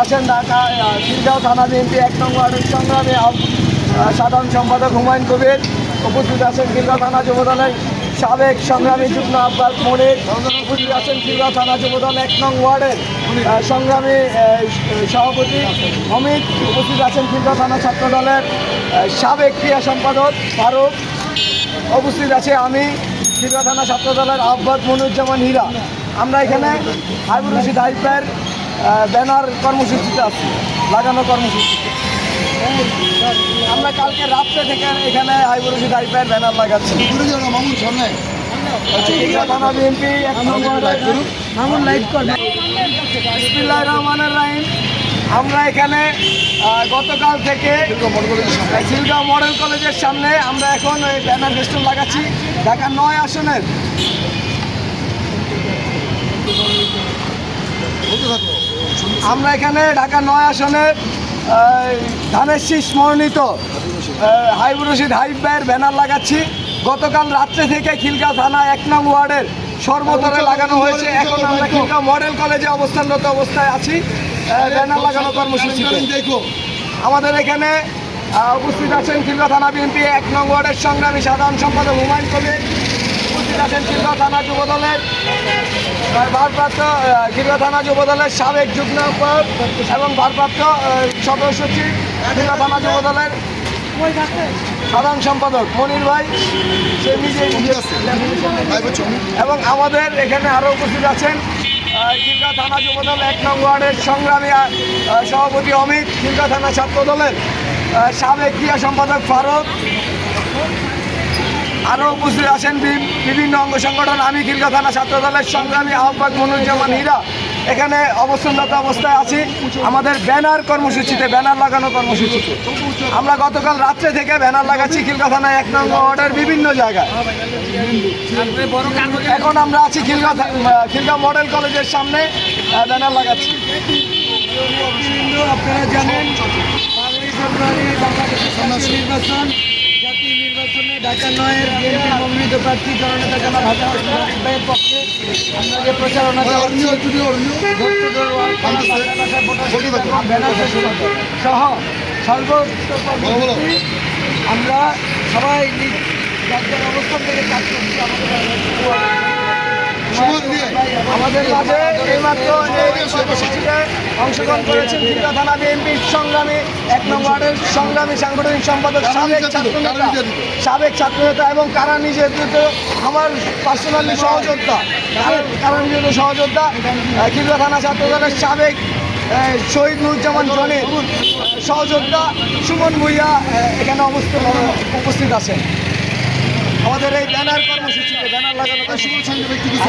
আছেন ঢাকা খিলগাঁও থানা বিএনপি এক নং ওয়ার্ডের সংগ্রামী সাধারণ সম্পাদক হুমায়ুন কবির উপস্থিত আছেন খিলগাঁও থানা যুবদলের সাবেক সংগ্রামী যুগ্ম আব্বাস মনির উপস্থিত আছেন খিলগাঁও থানা যুবদল এক নং ওয়ার্ডের সংগ্রামী সভাপতি অমিত উপস্থিত আছেন খিলগাঁও থানা ছাত্র দলের আহ, সাবেক ক্রিয়া সম্পাদক ফারুক উপস্থিত আছে আমি খিলগাঁও থানা ছাত্র দলের আহ্বাদ মনুজ্জামান হীরা। আমরা এখানে হাইবুর রশিদ হাইফের ব্যানার কর্মসূচিতে আছি লাগানো কর্মসূচিতে। আমরা কালকে রাত্রে থেকে এখানে হাইবুর রশিদ হাইফের ব্যানার লাগাচ্ছি। আমরা এখানে গতকাল থেকে মডেল কলেজের সামনে আমরা এখন ওই ব্যানার ফেস্টুন লাগাচ্ছি। ঢাকা নয় আসনের বলতে থাকো আমরা এখানে ঢাকা নয় আসনে ধানের শীষ মনোনীত হাইবুর রশিদ হাইব ভাইয়ের ব্যানার লাগাচ্ছি। গতকাল রাত্রে থেকে খিলগাঁও থানা এক নং ওয়ার্ডের সর্বতরে লাগানো হয়েছে। এখন আমরা খিলগাঁও মডেল কলেজে অবস্থানরত অবস্থায় আছি। ব্যানার লাগানো কর্মসূচি দেখো। আমাদের এখানে উপস্থিত আছেন খিলগাঁও থানা বিএনপি এক নং ওয়ার্ডের সংগ্রামী সাধারণ সম্পাদক হুমায়ুন কবির। উপস্থিত আছেন খিলগাঁও থানা যুবদলের ভারপ্রাপ্ত খিলগাঁও থানা যুবদলের সাবেক যুগ্ম এবং ভারপ্রাপ্ত সদস্য সচিব খিলগাঁও থানা যুবদলের সাধারণ সম্পাদক মনির ভাই সে নিজে এবং আমাদের এখানে আরও উপস্থিত আছেন খিলগাঁও থানা যুবদল এক নং ওয়ার্ডের সংগ্রামী সভাপতি অমিত খিলগাঁও থানা ছাত্র দলের সাবেক ক্রিয়া সম্পাদক ফারুক আরও উপস্থিত আছেন বিভিন্ন অঙ্গ সংগঠন আমি খিলগাঁও থানা ছাত্র দলের সংগ্রামী আহ্বায়ক মনুজ্জামান হীরা। এখানে অবস্থানরত অবস্থায় আছি। আমাদের ব্যানার কর্মসূচিতে ব্যানার লাগানো কর্মসূচিতে। আমরা গতকাল রাত্রে থেকে ব্যানার লাগাচ্ছি খিলগাঁও থানায় এক নং ওয়ার্ডের বিভিন্ন জায়গায়। এখন আমরা আছি আহ, খিলগাঁও মডেল কলেজের সামনে ব্যানার লাগাচ্ছি। আপনারা জানেন বাংলাদেশের নির্বাচনে। ঢাকা নয়ের বিএনপির মনোনীত প্রার্থী জননেতা জনাব হাসান ভাইয়ের পক্ষে আমরা যে প্রচারণা চালাচ্ছি ব্যানার সহ সর্বোচ্চ আমরা সবাই নিজ যার যার অবস্থান থেকে কাজ করছি আমাদের আমাদের মাঝে এইমাত্র এই কর্মসূচিতে অংশগ্রহণ করেছেন খিলগা থানা বিএনপির সংগ্রামী এক নম্বরের সংগ্রামী সাংগঠনিক সম্পাদক সাবেক ছাত্রনেতা সাবেক ছাত্রনেতা এবং কারা নির্যাতিত আমার পার্সোনালি সহযোদ্ধা কারা- নির্যাতিত সহযোদ্ধা খিলগা থানা ছাত্রদলের সাবেক শহীদ নুরুজ্জামান জনের সহযোদ্ধা সুমন ভুইয়া এখানে অবস্থিত উপস্থিত আছেন। আমাদের এই ব্যানার কর্মসূচিতে ব্যানার লাগানো শুভ সঙ্গে ব্যক্তি কিছু